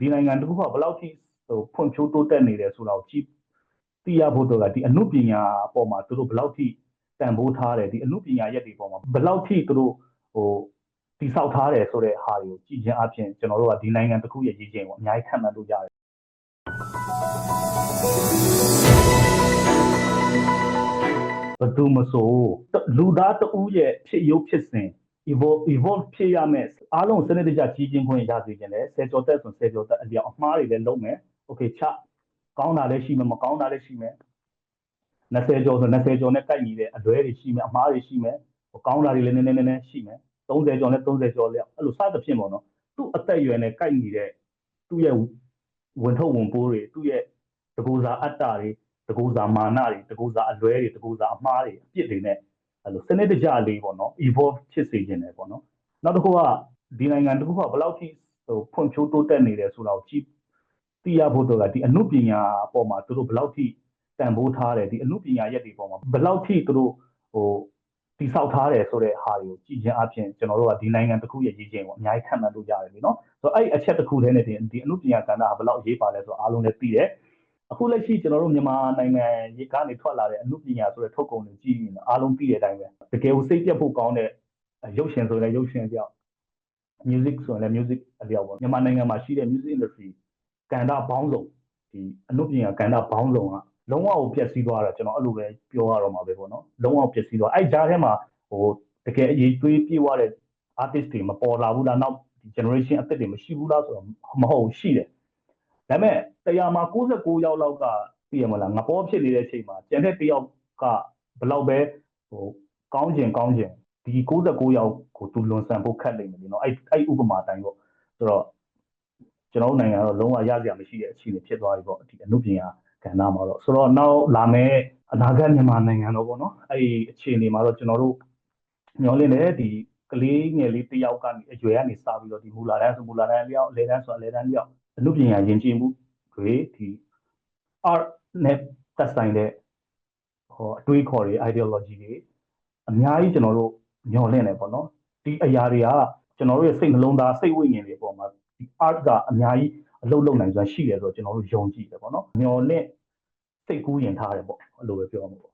ဒီနိုင်ငံတစ်ခုကဘယ်လောက်ထိဟိုဖွံ့ဖြိုးတိုးတက်နေတယ်ဆိုတာကိုကြည့်သိရဖို့တော့ကဒီအမှုပညာအပေါ်မှာသူတို့ဘယ်လောက်ထိတန်ဖိုးထားတယ်ဒီအမှုပညာရက်တွေပေါ်မှာဘယ်လောက်ထိသူတို့ဟိုတိဆောက်ထားတယ်ဆိုတဲ့ဟာတွေကိုကြည့်ခြင်းအပြင်ကျွန်တော်တို့ကဒီနိုင်ငံတစ်ခုရဲ့ရည်ချင်းကိုအများကြီးခံမှန်းလို့ရတယ်ဘယ်သူမဆိုလူသားတဦးရဲ့ဖြစ်ရုပ်ဖြစ်စဉ် evolve evolve ဖြစ်ရမယ်အားလုံးစနစ်တကျကြီးကျင်းခွင့်ရစေခြင်းလဲဆယ်ကျော်တက်ဆိုဆယ်ကျော်တက်အလျောက်အမှားတွေလည်းလုံးမယ် okay ချကောင်းတာလည်းရှိမယ်မကောင်းတာလည်းရှိမယ်20ကျော်ဆို20ကျော်နဲ့ကိုက်ညီတဲ့အလွဲတွေရှိမယ်အမှားတွေရှိမယ်ကောင်းတာတွေလည်းနည်းနည်းနည်းနည်းရှိမယ်30ကျော်နဲ့30ကျော်လည်းအဲ့လိုစသဖြင့်ပေါ့နော်သူ့အသက်အရွယ်နဲ့ကိုက်ညီတဲ့သူ့ရဲ့ဝင်ထုတ်ဝင်ပိုးတွေသူ့ရဲ့တကူစာအတ္တတွေတကူစာမာနတွေတကူစာအလွဲတွေတကူစာအမှားတွေအပြစ်တွေနဲ့ အဲ့လိုစနစ်တကျလေးပေါ့နော် evolve ဖြစ်စေခြင်းတယ်ပေါ့နော်နောက်တစ်ခုကဒီနိုင်ငံတစ်ခုကဘယ်လောက်ထိဟိုဖွံ့ဖြိုးတိုးတက်နေတယ်ဆိုတာကိုကြည့်သိရဖို့တော့ကဒီအမှုပညာအပေါ်မှာသူတို့ဘယ်လောက်ထိတန်ဖိုးထားတယ်ဒီအမှုပညာရက်တွေပေါ်မှာဘယ်လောက်ထိသူတို့ဟိုတိဆောက်ထားတယ်ဆိုတဲ့ဟာတွေကိုကြည့်ခြင်းအပြင်ကျွန်တော်တို့ကဒီနိုင်ငံတစ်ခုရဲ့ရည်ချင်းကိုအများကြီးခံမှန်းလို့ရတယ်လေနော်ဆိုတော့အဲ့အချက်တစ်ခုတည်းနဲ့ဒီဒီအမှုပညာကဏ္ဍကဘယ်လောက်အရေးပါလဲဆိုတော့အားလုံးလည်းသိတယ် အခုလက်ရှိကျွန်တော်တို့မြန်မာနိုင်ငံရေကနေထွက်လာတဲ့အမှုပညာဆိုတဲ့ထုတ်ကုန်တွေကြည့်ရင်အားလုံးသိတဲ့အတိုင်းပဲတကယ်ကိုစိတ်ပြတ်ဖို့ကောင်းတဲ့ရုပ်ရှင်ဆိုရင်လည်းရုပ်ရှင်ပြောက် music ဆိုရင်လည်း music အလျောက်ပေါ့မြန်မာနိုင်ငံမှာရှိတဲ့ music industry ကဏ္ဍပေါင်းစုံဒီအမှုပညာကဏ္ဍပေါင်းစုံကလုံးဝကိုပျက်စီးသွားတာကျွန်တော်အဲ့လိုပဲပြောရတော့မှာပဲပေါ့နော်လုံးဝပျက်စီးသွားအဲ့ကြားထဲမှာဟိုတကယ်အရေးသွေးပြေးသွားတဲ့ artist တွေမပေါ်လာဘူးလားနောက် generation အသစ်တွေမရှိဘူးလားဆိုတော့မဟုတ်ရှိတယ် ဒါပေမဲ့တရားမှာ69ယောက်လောက်ကသိရမလားငပေါ်ဖြစ်နေတဲ့အချိန်မှာကျန်တဲ့တယောက်ကဘယ်လောက်ပဲဟိုကောင်းကျင်ကောင်းကျင်ဒီ69ယောက်ကိုသူလွန်ဆန်ဖို့ခက်နေတယ်နော်အဲ့အဲ့ဥပမာတိုင်းပေါ့ဆိုတော့ကျွန်တော်တို့နိုင်ငံတော့လုံးဝရကြမရှိတဲ့အခြေအနေဖြစ်သွားပြီပေါ့ဒီအမှုပညာကဏ္ဍမှာတော့ဆိုတော့နောက်လာမယ့်အနာဂတ်မြန်မာနိုင်ငံတော့ပေါ့နော်အဲ့ဒီအခြေအနေမှာတော့ကျွန်တော်တို့မျှော်လင့်တယ်ဒီကလေးငယ်လေးတယောက်ကနေအရွယ်ကနေစပြီးတော့ဒီမူလာတန်းဆိုမူလာတန်းလျောက်အလဲတန်းဆိုအလဲတန်းလျောက် အမှုပညာယဉ်ကျေးမှုတွေဒီ art နဲ့သက်ဆိုင်တဲ့ဟောအတွေးခေါ်တွေ ideology တွေအများကြီးကျွန်တော်တို့မျှော်လင့်တယ်ပေါ့နော်ဒီအရာတွေကကျွန်တော်တို့ရဲ့စိတ်နှလုံးသားစိတ်ဝိညာဉ်တွေပေါ်မှာဒီ art ကအများကြီးအလုပ်လုပ်နိုင်စွမ်းရှိတယ်ဆိုတော့ကျွန်တော်တို့ယုံကြည်တယ်ပေါ့နော်မျှော်လင့်စိတ်ကူးရင်ထားတယ်ပေါ့အဲ့လိုပဲပြောမှာပေါ့